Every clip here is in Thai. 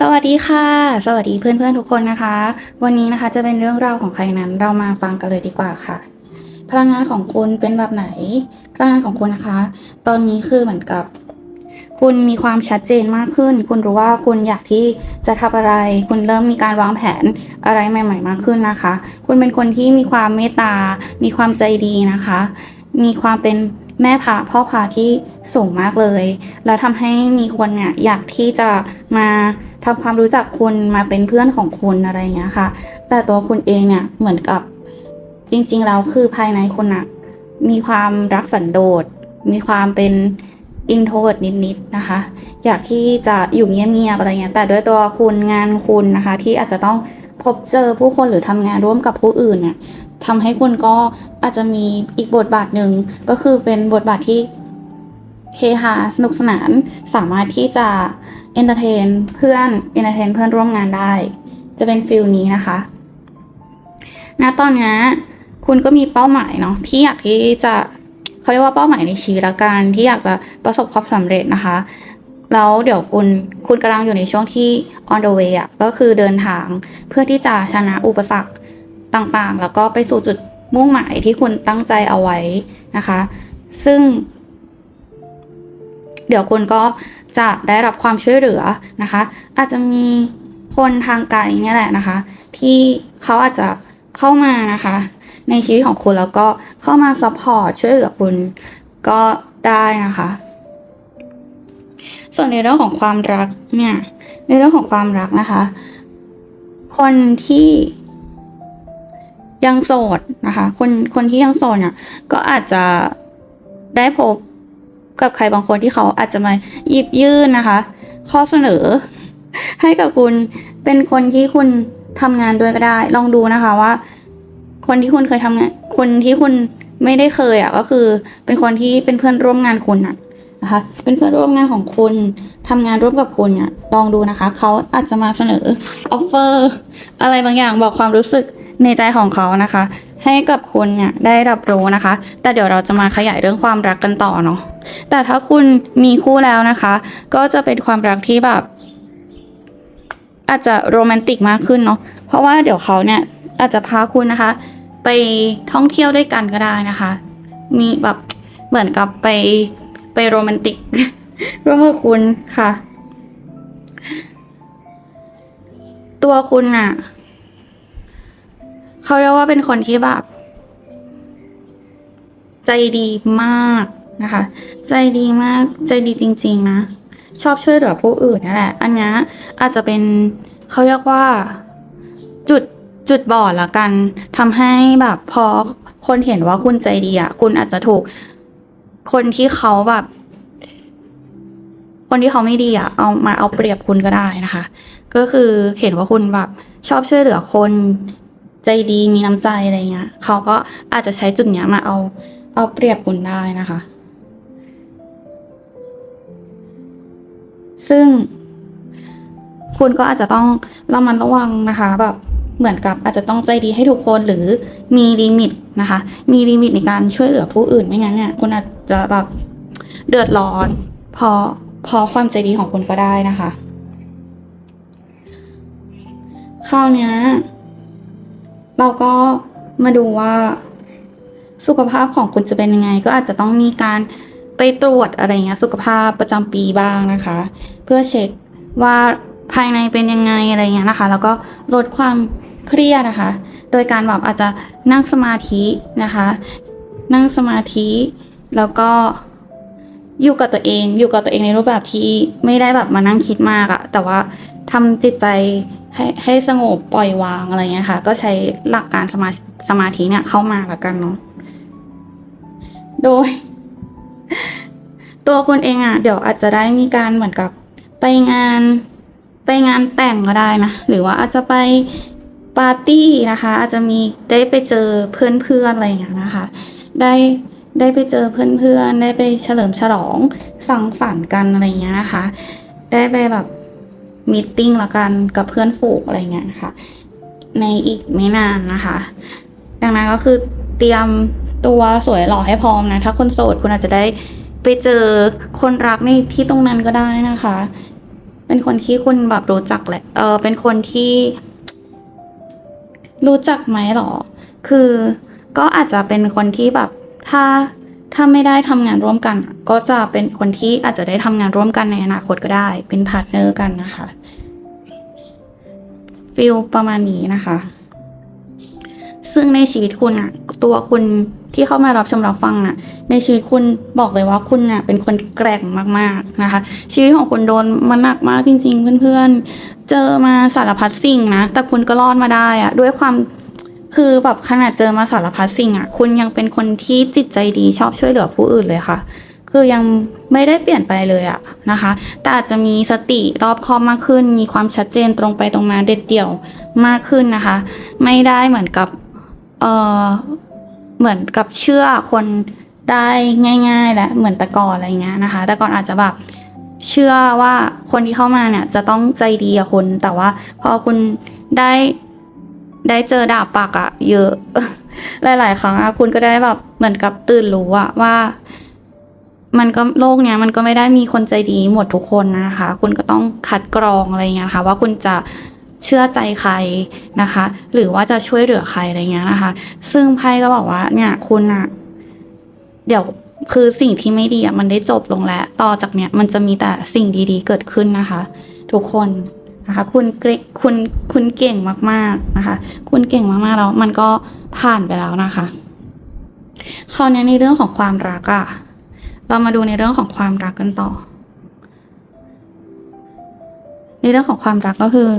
สวัสดีค่ะ สวัสดีเพื่อนๆทุกคนนะคะ วันนี้นะคะจะเป็นเรื่องราวของใครนั้นเรามาฟังกันเลยดีกว่าค่ะ พลังงานของคุณเป็นแบบไหน พลังงานของคุณนะคะ ตอนนี้คือเหมือนกับ คุณมีความชัดเจนมากขึ้น คุณรู้ว่าคุณอยากที่จะทำอะไร คุณเริ่มมีการวางแผนอะไรใหม่ ๆ มากขึ้นนะคะ คุณเป็นคนที่มีความเมตตา มีความใจดีนะคะ มีความเป็นแม่พาพ่อพาที่สูงมากเลย แล้วทำให้มีคนเนี่ยอยากที่จะมา ทำความรู้จักคุณมาเป็นเพื่อนของคุณอะไรเงี้ยค่ะ แต่ตัวคุณเองเนี่ยเหมือนกับจริงๆแล้วคือภายในคุณอะมีความรักสันโดษ มีความเป็น introvert นิดๆนะคะ อยากที่จะอยู่เงียบๆอะไรเงี้ยแต่ด้วยตัวคุณงานคุณนะคะ ที่อาจจะต้องพบเจอผู้คนหรือทำงานร่วมกับผู้อื่นเนี่ยทำให้คุณก็อาจจะมีอีกบทบาทหนึ่งก็คือเป็นบทบาทที่เฮฮาสนุกสนานสามารถที่จะ เอนเตอร์เทนเพื่อนเอนเตอร์เทนเพื่อนร่วมงานได้ จะเป็นฟิลนี้นะคะณตอนนี้คุณก็มีเป้าหมายเนาะที่อยากที่จะเขาเรียกว่าเป้าหมายในชีวิตละกันที่อยากจะประสบความสำเร็จนะคะ แล้วเดี๋ยวคุณคุณกำลังอยู่ในช่วงที่ on the way อะก็คือเดินทางเพื่อที่จะชนะอุปสรรคต่างๆ แล้วก็ไปสู่จุดมุ่งหมายที่คุณตั้งใจเอาไว้นะคะ ซึ่ง เดี๋ยวคุณก็ จะได้รับความช่วยเหลือนะคะ อาจจะมีคนทางไกลเนี่ยแหละนะคะ ที่เขาอาจจะเข้ามานะคะ ในชีวิตของคุณแล้วก็เข้ามาซัพพอร์ตช่วยเหลือคุณก็ได้นะคะ ส่วนในเรื่องของความรักเนี่ยในเรื่องของความรักนะคะ คนที่ยังโสดนะคะ คนคนที่ยังโสดเนี่ยก็อาจจะได้พบ กับใครบางคนที่เขาอาจจะมาหยิบยื่นนะคะ ข้อเสนอ ให้กับคุณเป็นคนที่คุณทำงานด้วยก็ได้ ลองดูนะคะว่า คนที่คุณเคยทำงาน คนที่คุณไม่ได้เคยอะก็คือ เป็นคนที่เป็นเพื่อนร่วมงานคุณอะนะคะเป็นเพื่อนร่วมงานของคุณทำงานร่วมกับคุณอะลองดูนะคะ เขาอาจจะมาเสนอออฟเฟอร์อะไรบางอย่างบอกความรู้สึก ในใจของเขานะคะ ให้กับคุณเนี่ยได้รับรู้นะคะ แต่เดี๋ยวเราจะมาขยายเรื่องความรักกันต่อเนาะแต่ถ้าคุณมีคู่แล้วนะคะ ก็จะเป็นความรักที่แบบ อาจจะโรแมนติกมากขึ้นเนาะเพราะว่าเดี๋ยวเขาเนี่ยอาจจะพาคุณนะคะ ไปท่องเที่ยวด้วยกันก็ได้นะคะ มีแบบเหมือนกับไปไปโรแมนติกร่วมกับคุณค่ะ ตัวคุณน่ะ เขาเรียกว่าเป็นคนที่แบบใจดีมากนะคะ ใจดีมากใจดีจริง ๆ นะ ชอบช่วยเหลือผู้อื่นนั่นแหละ อันนี้อาจจะเป็นเขาเรียกว่าจุดจุดบอดละกันทำให้แบบพอคนเห็นว่าคุณใจดีอะคุณอาจจะถูกคนที่เขาแบบ คนที่เขาไม่ดีอะเอามาเอาเปรียบคุณก็ได้นะคะ ก็คือเห็นว่าคุณแบบชอบช่วยเหลือคน ใจดีมีน้ำใจอะไรเงี้ยเขาก็อาจจะใช้จุดเนี้ยมาเอาเอาเปรียบคุณได้นะคะ ซึ่งคุณก็อาจจะต้องระมัดระวังนะคะแบบเหมือนกับอาจจะต้องใจดีให้ทุกคนหรือมีลิมิตนะคะ มีลิมิตในการช่วยเหลือผู้อื่นไม่งั้นเนี่ยคุณอาจจะแบบเดือดร้อนพอพอความใจดีของคุณก็ได้นะคะคราวเนี้ย เราก็มาดูว่าสุขภาพของคุณจะเป็นยังไง ก็อาจจะต้องมีการไปตรวจอะไรเงี้ยสุขภาพประจำปีบ้างนะคะ เพื่อเช็คว่าภายในเป็นยังไงอะไรเงี้ยนะคะ แล้วก็ลดความเครียดนะคะ โดยการแบบอาจจะนั่งสมาธินะคะ นั่งสมาธิแล้วก็อยู่กับตัวเอง อยู่กับตัวเองในรูปแบบที่ไม่ได้แบบมานั่งคิดมากอะแต่ว่าทำจิตใจ ให้ให้สงบปล่อยวางอะไรเงี้ยค่ะ ก็ใช้หลักการสมาสมาธิเนี่ยเข้ามาละกันเนาะโดย ตัวคุณเองอะ เดี๋ยวอาจจะได้มีการเหมือนกับไปงานไปงานแต่งก็ได้นะหรือว่าอาจจะไปปาร์ตี้นะคะ อาจจะมีได้ไปเจอเพื่อนๆอะไรอย่างเงี้ยนะคะ ได้ได้ไปเจอเพื่อนๆได้ไปเฉลิมฉลองสังสรรค์กันอะไรอย่างเงี้ยนะคะ ได้ไปแบบ มีติ้งละกันกับเพื่อนฝูงอะไรเงี้ยนะคะในอีกไม่นานนะคะ ดังนั้นก็คือเตรียมตัวสวยหล่อให้พร้อมนะ ถ้าคนโสดคุณอาจจะได้ไปเจอคนรักในที่ตรงนั้นก็ได้นะคะ เป็นคนที่คุณแบบรู้จักแหละ เออเป็นคนที่ รู้จักไหมหรอ คือก็อาจจะเป็นคนที่แบบถ้า ถ้าไม่ได้ทำงานร่วมกัน ก็จะเป็นคนที่อาจจะได้ทำงานร่วมกันในอนาคตก็ได้ เป็นพาร์ทเนอร์กันนะคะฟิลประมาณนี้นะคะ ซึ่งในชีวิตคุณอะตัวคุณที่เข้ามารับชมรับฟังอะในชีวิตคุณบอกเลยว่าคุณอะเป็นคนแกร่งมากๆนะคะ ชีวิตของคุณโดนมันหนักมากจริง ๆ เพื่อนๆเจอมาสารพัดสิ่งนะแต่คุณก็รอดมาได้อะด้วยความ คือแบบขนาดเจอมาสารพัดสิ่งอะคุณยังเป็นคนที่จิตใจดีชอบช่วยเหลือผู้อื่นเลยค่ะ คือยังไม่ได้เปลี่ยนไปเลยอะนะคะ แต่อาจจะมีสติรอบคอบมากขึ้น มีความชัดเจนตรงไปตรงมาเด็ดเดี่ยวมากขึ้นนะคะ ไม่ได้เหมือนกับเออเหมือนกับเชื่อคนได้ง่าย ๆ และเหมือนแต่ก่อนอะไรเงี้ยนะคะ แต่ก่อนอาจจะแบบเชื่อว่าคนที่เข้ามาเนี่ยจะต้องใจดีกับคุณแต่ว่าพอคุณได้ ได้เจอดาบปากอะเยอะ หลาย ๆ ครั้งอะคุณก็ได้แบบเหมือนกับตื่นรู้อะว่า มันก็โลกเนี้ยมันก็ไม่ได้มีคนใจดีหมดทุกคนนะคะ คุณก็ต้องคัดกรองอะไรเงี้ยค่ะ ว่าคุณจะเชื่อใจใครนะคะ หรือว่าจะช่วยเหลือใครอะไรเงี้ยนะคะ ซึ่งไพ่ก็บอกว่า เนี่ย คุณอะเดี๋ยวคือสิ่งที่ไม่ดีอะมันได้จบลงแล้ว ต่อจากเนี้ยมันจะมีแต่สิ่งดีๆ เกิดขึ้นนะคะ ทุกคน นะคะคุณเกรคุณคุณเก่งมากๆนะคะ คุณเก่งมากๆแล้วมันก็ผ่านไปแล้วนะคะคราวนี้ในเรื่องของความรักอะเรามาดูในเรื่องของความรักกันต่อ ในเรื่องของความรักก็คือ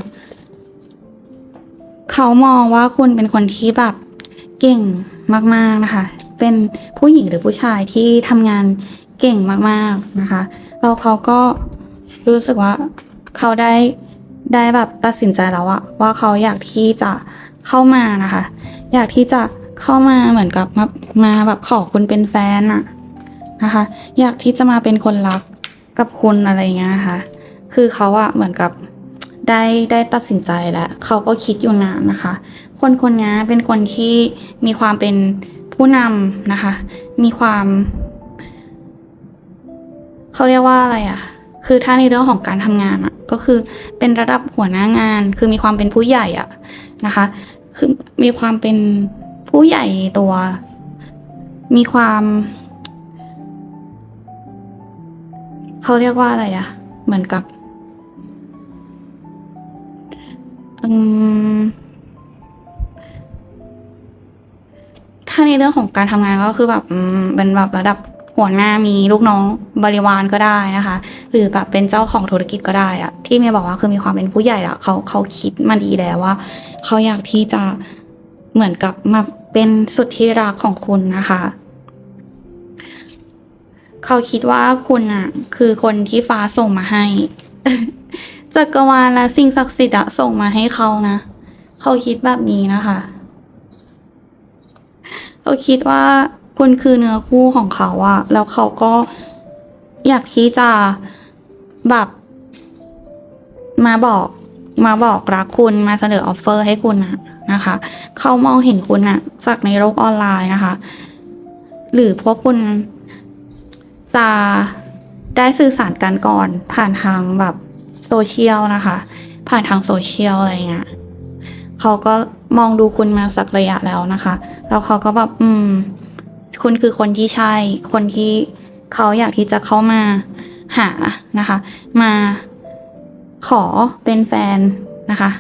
เขามองว่าคุณเป็นคนที่แบบเก่งมาก ๆนะคะ เป็นผู้หญิงหรือผู้ชายที่ทำงานเก่งมากๆนะคะแล้วเขาก็รู้สึกว่าเขาได้ ได้แบบตัดสินใจแล้วอะว่าเขาอยากที่จะเข้ามานะคะ อยากที่จะเข้ามาเหมือนกับมามาแบบขอคุณเป็นแฟนอะนะคะ อยากที่จะมาเป็นคนรักกับคุณอะไรเงี้ยนะคะคือเขาอะเหมือนกับได้ได้ตัดสินใจแล้วเขาก็คิดอยู่นานนะคะ คนคนนี้เป็นคนที่มีความเป็นผู้นำนะคะ มีความ เขาเรียกว่าอะไรอะ คือถ้าในเรื่องของการทำงานอะก็คือเป็นระดับหัวหน้างาน คือมีความเป็นผู้ใหญ่อะนะคะ คือมีความเป็นผู้ใหญ่ตัว มีความเขาเรียกว่าอะไรอะเหมือนกับถ้าในเรื่องของการทำงานก็คือแบบเป็นแบบระดับ หัวหน้ามีลูกน้องบริวารก็ได้นะคะ หรือแบบเป็นเจ้าของธุรกิจก็ได้อะที่เมย์บอกว่าคือมีความเป็นผู้ใหญ่อะเขาเขาคิดมาดีแล้วว่าเขาอยากที่จะเหมือนกับมาเป็นสุดที่รักของคุณนะคะเขาคิดว่าคุณอะคือคนที่ฟ้าส่งมาให้จักรวาลและสิ่งศักดิ์สิทธิ์อะส่งมาให้เขานะเขาคิดแบบนี้นะคะเขาคิดว่า คุณคือเนื้อคู่ของเขาอะแล้วเขาก็อยากที่จะแบบ มาบอกมาบอกรักคุณมาเสนอออฟเฟอร์ให้คุณนะนะคะ เขามองเห็นคุณอะจากในโลกออนไลน์นะคะ หรือพวกคุณจะได้สื่อสารกันก่อนผ่านทางแบบโซเชียลนะคะ ผ่านทางโซเชียลอะไรเงี้ยเขาก็มองดูคุณมาสักระยะแล้วนะคะ แล้วเขาก็แบบ อืม คุณคือคนที่ใช่ คนที่เขาอยากที่จะเข้ามาหานะคะ มาขอเป็นแฟนนะคะ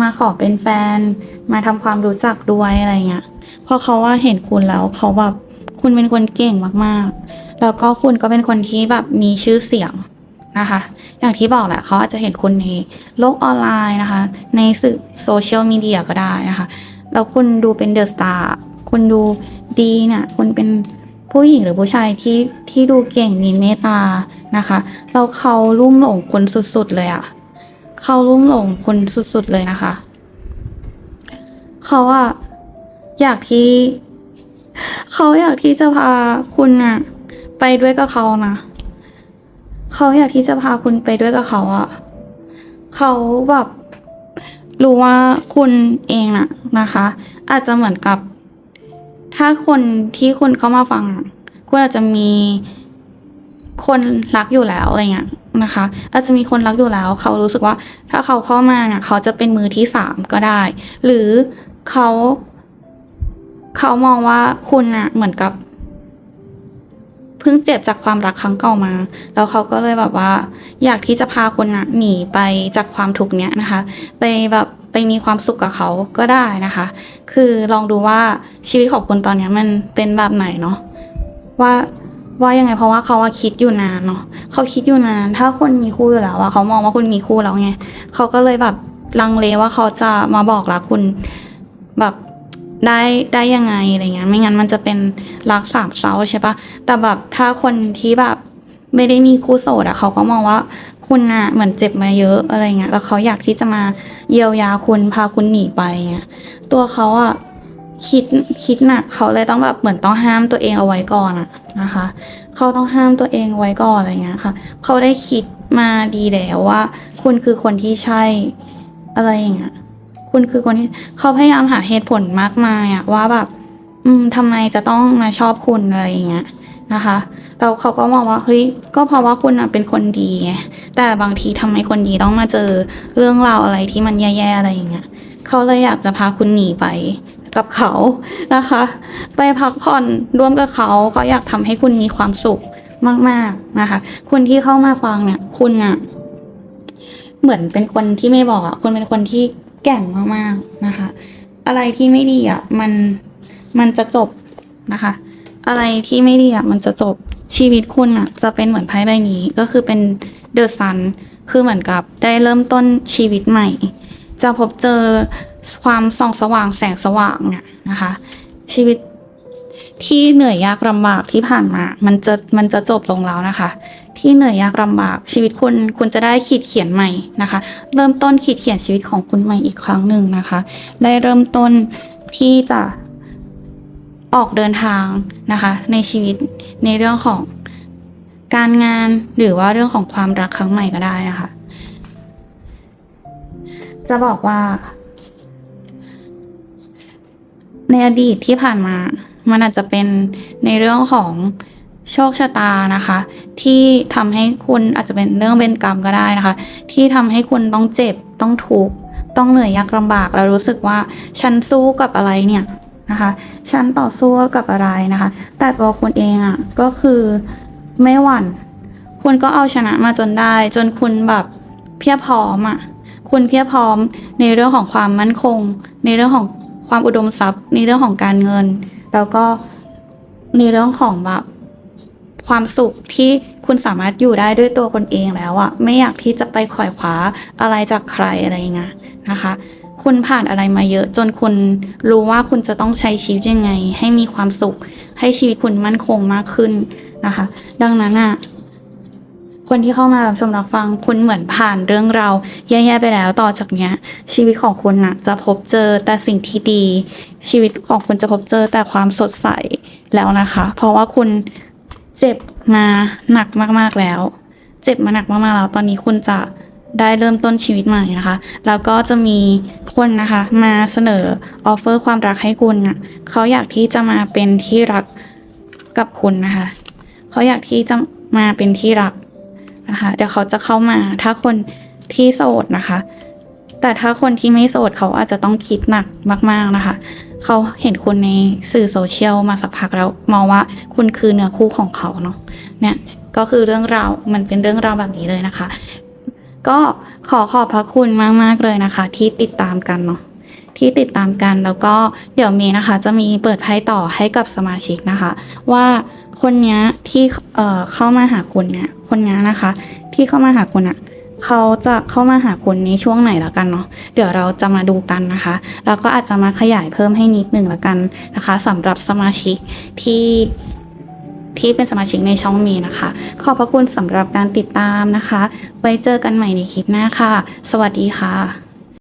มาขอเป็นแฟน มาทำความรู้จักด้วยอะไรเงี้ยเพราะเขาว่าเห็นคุณแล้วเขาแบบคุณเป็นคนเก่งมากๆ แล้วก็คุณก็เป็นคนที่แบบมีชื่อเสียงนะคะ อย่างที่บอกแหละเขาอาจจะเห็นคุณในโลกออนไลน์นะคะ ในสื่อโซเชียลมีเดียก็ได้นะคะ แล้วคุณดูเป็นเดอะสตาร์ คุณดูดีเนี่ยคุณเป็นผู้หญิงหรือผู้ชายที่ที่ดูเก่งมีเมตตานะคะแล้วเขาลุ่มหลงคุณสุดๆเลยอะเขาลุ่มหลงคุณสุดๆเลยนะคะ เขาอะอยากที่ เขาอยากที่จะพาคุณอะไปด้วยกับเขานะเขาอยากที่จะพาคุณไปด้วยกับเขาอะเขาแบบรู้ว่าคุณเองน่ะนะคะ อาจจะเหมือนกับ ถ้าคนที่คุณเข้ามาฟัง คุณอาจจะมีคนรักอยู่แล้วอะไรเงี้ยนะคะ อาจจะมีคนรักอยู่แล้ว เขารู้สึกว่า ถ้าเขาเข้ามาเนี่ยเขาจะเป็นมือที่สามก็ได้ หรือเขาเขามองว่าคุณอะเหมือนกับเพิ่งเจ็บจากความรักครั้งเก่ามา แล้วเขาก็เลยแบบว่า อยากที่จะพาคนอะหนีไปจากความทุกข์เนี้ยนะคะ ไปแบบ ไปมีความสุขกับเขาก็ได้นะคะ คือลองดูว่าชีวิตของคุณตอนนี้มันเป็นแบบไหนเนาะว่าว่ายังไงเพราะว่าเขาว่าคิดอยู่นานเนาะเขาคิดอยู่นาน ถ้าคนมีคู่อยู่แล้วอะเขามองว่าคุณมีคู่แล้วไงเขาก็เลยแบบลังเลว่าเขาจะมาบอกรักคุณแบบได้ได้ยังไงอะไรเงี้ยไม่งั้นมันจะเป็นรักสามเศร้าใช่ปะแต่แบบถ้าคนที่แบบไม่ได้มีคู่โสดอะเขาก็มองว่า คุณอะเหมือนเจ็บมาเยอะอะไรเงี้ยแล้วเขาอยากที่จะมาเยียวยาคุณพาคุณหนีไปเงี้ยตัวเขาอะคิดคิดหนักเขาเลยต้องแบบเหมือนต้องห้ามตัวเองเอาไว้ก่อนอะนะคะเขาต้องห้ามตัวเองไว้ก่อนอะไรเงี้ยค่ะเขาได้คิดมาดีแล้วว่า คุณคือคนที่ใช่อะไรอย่างเงี้ยคุณคือคนที่เขาพยายามหาเหตุผลมากมายอะว่าแบบ อืมทำไมจะต้องมาชอบคุณอะไรอย่างเงี้ย นะคะแล้วเขาก็มองว่าเฮ้ยก็เพราะว่าคุณเป็นคนดีไงแต่บางทีทำไมคนดีต้องมาเจอเรื่องราวอะไรที่มันแย่ๆอะไรอย่างเงี้ยเขาเลยอยากจะพาคุณหนีไปกับเขานะคะ ไปพักผ่อนร่วมกับเขาเขาอยากทำให้คุณมีความสุขมากๆนะคะ คุณที่เข้ามาฟังเนี่ย คุณอะเหมือนเป็นคนที่ไม่บอกอะคุณเป็นคนที่แก่งมากๆนะคะ อะไรที่ไม่ดีอะมันมันจะจบนะคะ อะไรที่ไม่ดีอะมันจะจบชีวิตคุณอะ จะเป็นเหมือนไพ่ใบนี้ก็คือเป็นเดอะซันคือเหมือนกับได้เริ่มต้นชีวิตใหม่ จะพบเจอความส่องสว่างแสงสว่างเนี่ยนะคะ ชีวิตที่เหนื่อยยากลำบากที่ผ่านมา มันจะมันจะจบลงแล้วนะคะ ที่เหนื่อยยากลำบากชีวิตคุณคุณจะได้ขีดเขียนใหม่นะคะ เริ่มต้นขีดเขียนชีวิตของคุณใหม่อีกครั้งหนึ่งนะคะ ได้เริ่มต้นที่จะ ออกเดินทางนะคะ ในชีวิตในเรื่องของการงานหรือว่าเรื่องของความรักครั้งใหม่ก็ได้นะคะ จะบอกว่า ในอดีตที่ผ่านมา มันอาจจะเป็นในเรื่องของโชคชะตานะคะ ที่ทำให้คุณอาจจะเป็นเรื่องเวรกรรมก็ได้นะคะ ที่ทำให้คุณต้องเจ็บต้องทุกข์ต้องเหนื่อยยากลำบากแล้วรู้สึกว่า ฉันสู้กับอะไรเนี่ย นะคะ ฉันต่อสู้กับอะไรนะคะ แต่ตัวคุณเองอะ่ะก็คือไม่หวั่น คุณก็เอาชนะมาจนได้ จนคุณแบบเพียบพร้อมอะ คุณเพียบพร้อมในเรื่องของความมั่นคง ในเรื่องของความอุดมทรัพย์ ในเรื่องของการเงิน แล้วก็ในเรื่องของแบบความสุขที่คุณสามารถอยู่ได้ด้วยตัวคนเองแล้วอะไม่อยากที่จะไปขวายคว้าอะไรจากใครอะไรอย่างเงี้ยนะคะ คุณผ่านอะไรมาเยอะ จนคุณรู้ว่าคุณจะต้องใช้ชีวิตยังไง ให้มีความสุข ให้ชีวิตคุณมั่นคงมากขึ้นนะคะ ดังนั้นอะคนที่เข้ามารับชมรับฟังคุณเหมือนผ่านเรื่องราวแย่ๆไปแล้วต่อจากเนี้ย ชีวิตของคุณน่ะจะพบเจอแต่สิ่งที่ดี ชีวิตของคุณจะพบเจอแต่ความสดใสแล้วนะคะ เพราะว่าคุณเจ็บมาหนักมากๆแล้ว เจ็บมาหนักมากๆแล้ว ตอนนี้คุณจะ ได้เริ่มต้นชีวิตใหม่นะคะ แล้วก็จะมีคนนะคะ มาเสนอออฟเฟอร์ความรักให้คุณอะเขาอยากที่จะมาเป็นที่รักกับคุณนะคะ เขาอยากที่จะมาเป็นที่รักนะคะ เดี๋ยวเขาจะเข้ามาถ้าคนที่โสดนะคะ แต่ถ้าคนที่ไม่โสดเขาอาจจะต้องคิดหนักมาก ๆนะคะ เขาเห็นคุณในสื่อโซเชียลมาสักพักแล้วมองว่าคุณคือเนื้อคู่ของเขาเนาะ เนี่ยก็คือเรื่องราวมันเป็นเรื่องราวแบบนี้เลยนะคะ ก็ขอขอบพระคุณมากๆเลยนะคะ ที่ติดตามกันเนาะที่ติดตามกันแล้วก็เดี๋ยวมีนะคะ จะมีเปิดไพ่ต่อให้กับสมาชิกนะคะ ว่าคนนี้ที่เอ่อเข้ามาหาคุณเนี่ยคนนี้นะคะ ที่เข้ามาหาคุณอะเขาจะเข้ามาหาคุณในช่วงไหนละกันเนาะเดี๋ยวเราจะมาดูกันนะคะแล้วก็อาจจะมาขยายเพิ่มให้นิดหนึ่งละกันนะคะสำหรับสมาชิกที่ ที่เป็นสมาชิกในช่องมีนะคะ ขอบพระคุณสำหรับการติดตามนะคะ ไว้เจอกันใหม่ในคลิปหน้าค่ะ สวัสดีค่ะ